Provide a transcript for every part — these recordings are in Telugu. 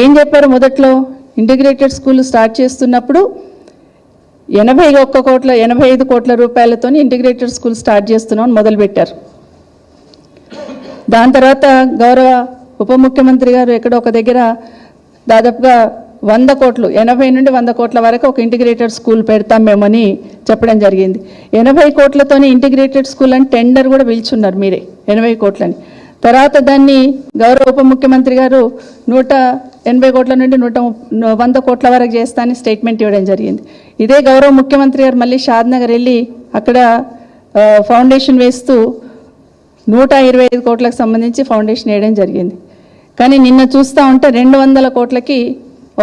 ఏం చెప్పారు మొదట్లో? ఇంటిగ్రేటెడ్ స్కూల్ స్టార్ట్ చేస్తున్నప్పుడు ఎనభై ఒక్క కోట్ల ఎనభై ఐదు కోట్ల రూపాయలతో ఇంటిగ్రేటెడ్ స్కూల్ స్టార్ట్ చేస్తున్నాం అని మొదలుపెట్టారు. దాని తర్వాత గౌరవ ఉప ముఖ్యమంత్రి గారు ఎక్కడో ఒక దగ్గర దాదాపుగా వంద కోట్లు ఎనభై నుండి వంద కోట్ల వరకు ఒక ఇంటిగ్రేటెడ్ స్కూల్ పెడతాం మేమని చెప్పడం జరిగింది. ఎనభై కోట్లతోనే ఇంటిగ్రేటెడ్ స్కూల్ అని టెండర్ కూడా పిలుచున్నారు మీరే ఎనభై కోట్లని. తర్వాత దాన్ని గౌరవ ఉప ముఖ్యమంత్రి గారు నూట ఎనభై కోట్ల నుండి నూట వంద కోట్ల వరకు చేస్తానని స్టేట్మెంట్ ఇవ్వడం జరిగింది. ఇదే గౌరవ ముఖ్యమంత్రి గారు మళ్ళీ షాద్నగర్ వెళ్ళి అక్కడ ఫౌండేషన్ వేస్తూ నూట ఇరవై ఐదు కోట్లకు సంబంధించి ఫౌండేషన్ వేయడం జరిగింది. కానీ నిన్న చూస్తూ ఉంటే రెండు వందల కోట్లకి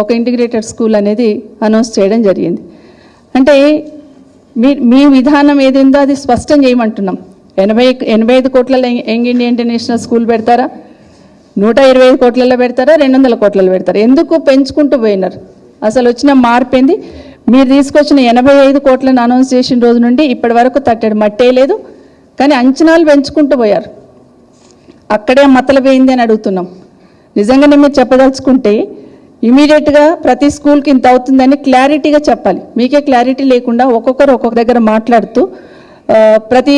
ఒక ఇంటిగ్రేటెడ్ స్కూల్ అనేది అనౌన్స్ చేయడం జరిగింది. అంటే మీ మీ విధానం ఏది ఉందో అది స్పష్టం చేయమంటున్నాం. ఎనభై ఎనభై ఐదు కోట్లలో యంగ్ ఇండియా ఇంటర్నేషనల్ స్కూల్ పెడతారా? నూట ఇరవై ఐదు కోట్లలో పెడతారా రెండు వందల కోట్లలో పెడతారా? ఎందుకు పెంచుకుంటూ పోయినారు? అసలు వచ్చిన మార్పు ఏంది? మీరు తీసుకొచ్చిన ఎనభై ఐదు కోట్లను అనౌన్స్ చేసిన రోజు నుండి ఇప్పటి వరకు తట్టడి మట్టే లేదు. కానీ అంచనాలు పెంచుకుంటూ పోయారు. అక్కడే మతలపోయింది అని అడుగుతున్నాం. నిజంగానే మీరు చెప్పదలుచుకుంటే ఇమీడియట్గా ప్రతి స్కూల్కి ఇంత అవుతుందని క్లారిటీగా చెప్పాలి. మీకే క్లారిటీ లేకుండా ఒక్కొక్కరు ఒక్కొక్క దగ్గర మాట్లాడుతూ ప్రతి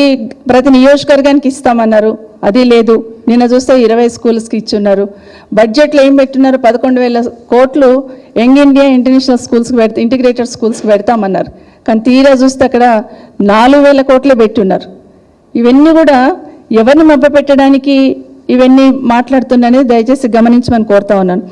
ప్రతి నియోజకవర్గానికి ఇస్తామన్నారు. అది లేదు. నిన్న చూస్తే ఇరవై స్కూల్స్కి ఇచ్చున్నారు. బడ్జెట్లో ఏం పెట్టున్నారు? పదకొండు వేల కోట్లు యంగ్ ఇండియా ఇంటర్నేషనల్ స్కూల్స్కి పెడతా ఇంటిగ్రేటెడ్ స్కూల్స్కి పెడతామన్నారు. కానీ తీరా చూస్తే అక్కడ నాలుగు వేల కోట్లే పెట్టున్నారు. ఇవన్నీ కూడా ఎవరిని మభ్య పెట్టడానికి ఇవన్నీ మాట్లాడుతున్నానే దయచేసి గమనించమని కోరుతా ఉన్నాను.